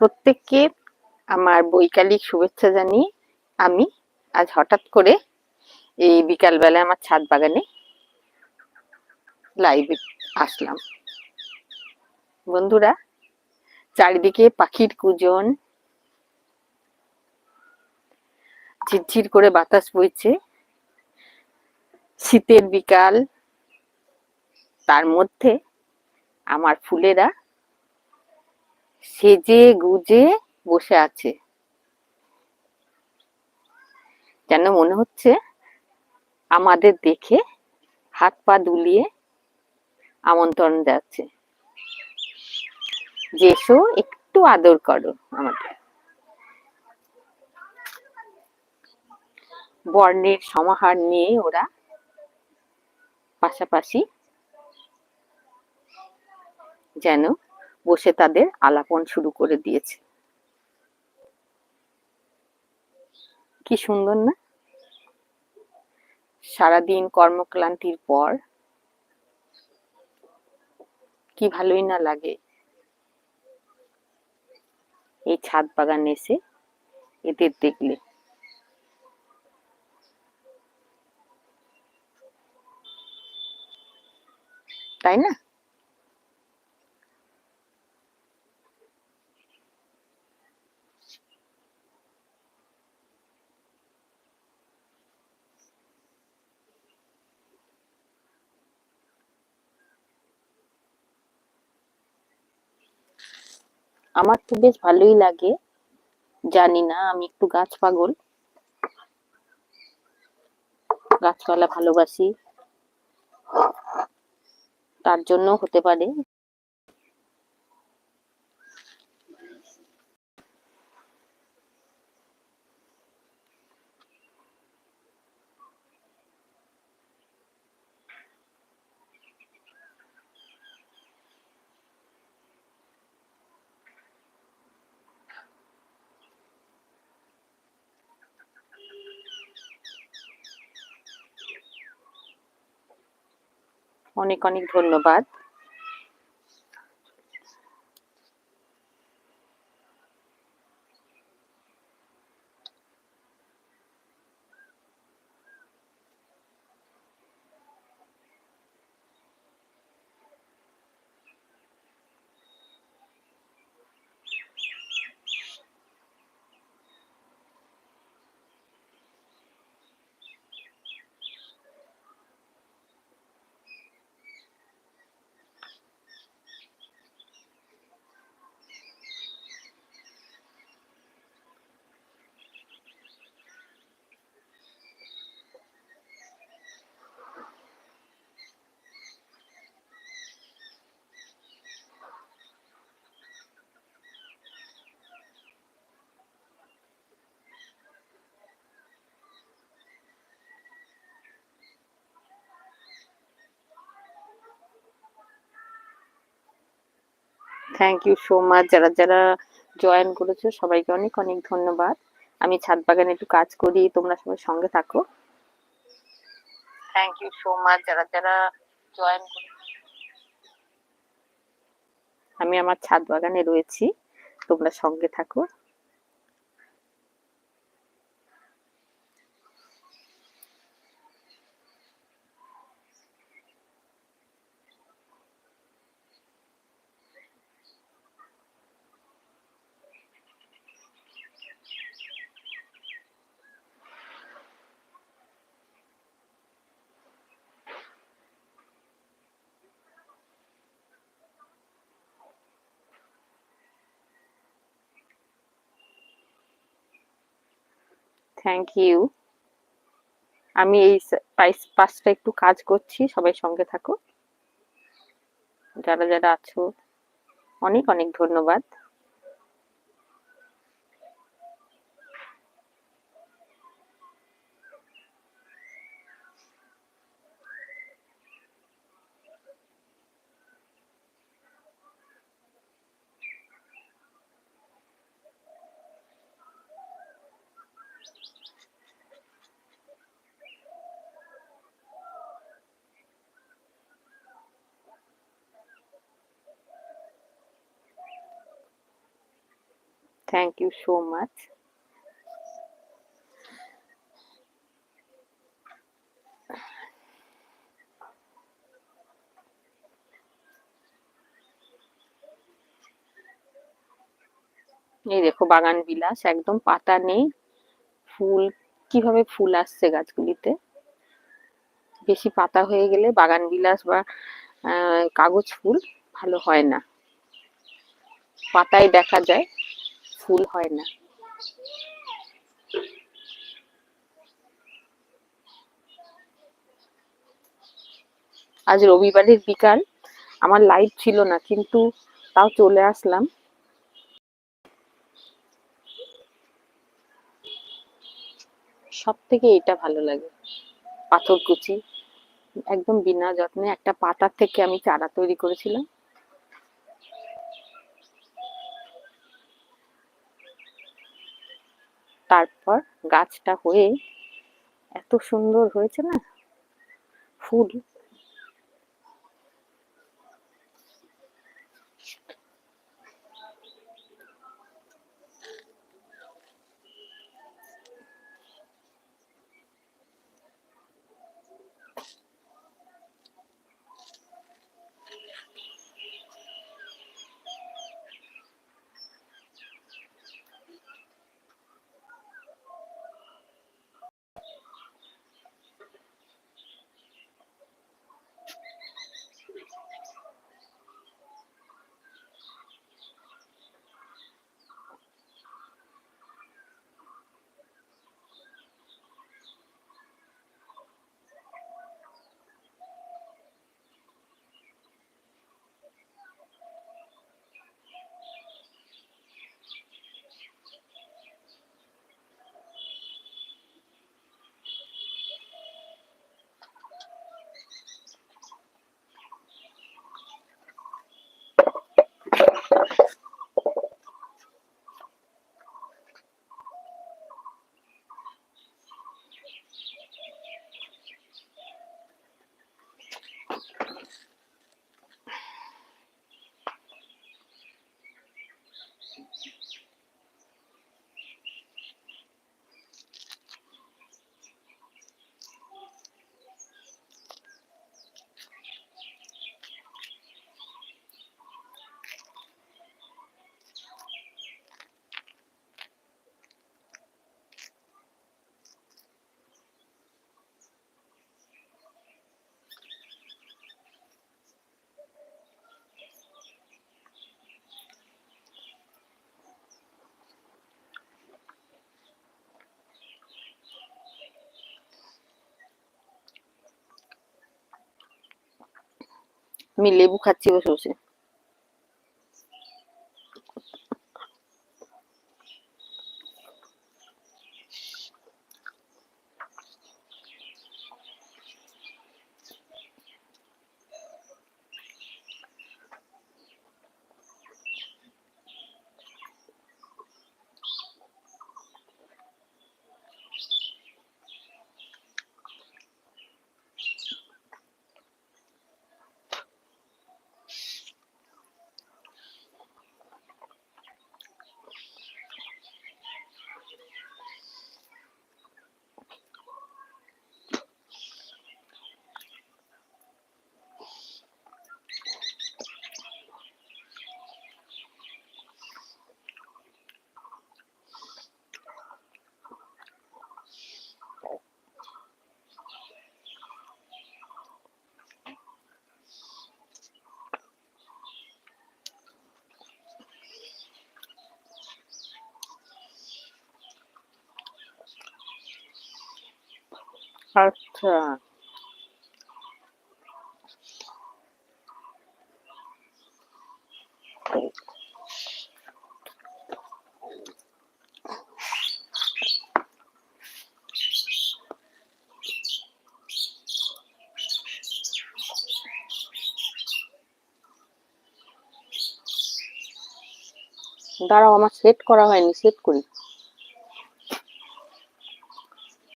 প্রত্যেককে আমার বৈকালিক শুভেচ্ছা জানিয়ে আমি আজ হঠাৎ করে এই বিকালবেলায় আমার ছাদ বাগানে লাইভে আসলাম। বন্ধুরা, চারিদিকে পাখির কুজন, ঝিরঝির করে বাতাস বইছে। শীতের বিকাল, তার মধ্যে আমার ফুলেরা সেজে গুজে বসে আছে। যেন মনে হচ্ছে আমাদের দেখে হাত পা দুলিয়ে আমন্ত্রণ যাচ্ছে। যে এসো, একটু আদর করো আমাদের বর্ণের সমাহার নিয়ে ওরা পাশাপাশি যেন বসে তাদের আলাপন শুরু করে দিয়েছে। কি সুন্দর না? সারাদিন কর্মক্লান্তির পর কি ভালোই না লাগে। এই ছাদ বাগান এসে এদের দেখলে। তাই না? আমার তো বেশ ভালোই লাগে। জানি না, আমি একটু গাছ পাগল। গাছপালা ভালোবাসি। তার জন্য হতে পারে। অনেক অনেক ধন্যবাদ। থ্যাংক ইউ সো মাচ যারা যারা জয়েন করেছ, সবাইকে অনেক অনেক ধন্যবাদ। আমি ছাদ বাগানে একটু কাজ করি, তোমরা সবাই সঙ্গে থাকো। থ্যাংক ইউ সো মাচ যারা যারা জয়েন আমি আমার ছাদ বাগানে রয়েছি, তোমরা সঙ্গে থাকো। থ্যাংক ইউ আমি এই পাশটা একটু কাজ করছি, সবাই সঙ্গে থাকো। যারা যারা আছো, অনেক অনেক ধন্যবাদ। থ্যাংক ইউ সো মাচ এই দেখো বাগান বিলাস, একদম পাতা নেই। ফুল, কীভাবে ফুল আসছে গাছগুলিতে? বেশি পাতা হয়ে গেলে বাগান বিলাস বা কাগজ ফুল ভালো হয় না। পাতায় দেখা যায়। ফুল হয় না। আজ রবিবারের বিকাল, আমার লাইট ছিল না, কিন্তু তাও চলে আসলাম। সব থেকে এটা ভালো লাগে পাথরকুচি একদম বিনা যত্নে একটা পাতার থেকে আমি চারা তৈরি করেছিলাম। তারপর গাছটা হয়ে এত সুন্দর হয়েছে না? ফুল আমি লেবু খাচ্ছি বসে বসে আচ্ছা। দাঁড়াও আমার সেট করা হয়নি সেট করি।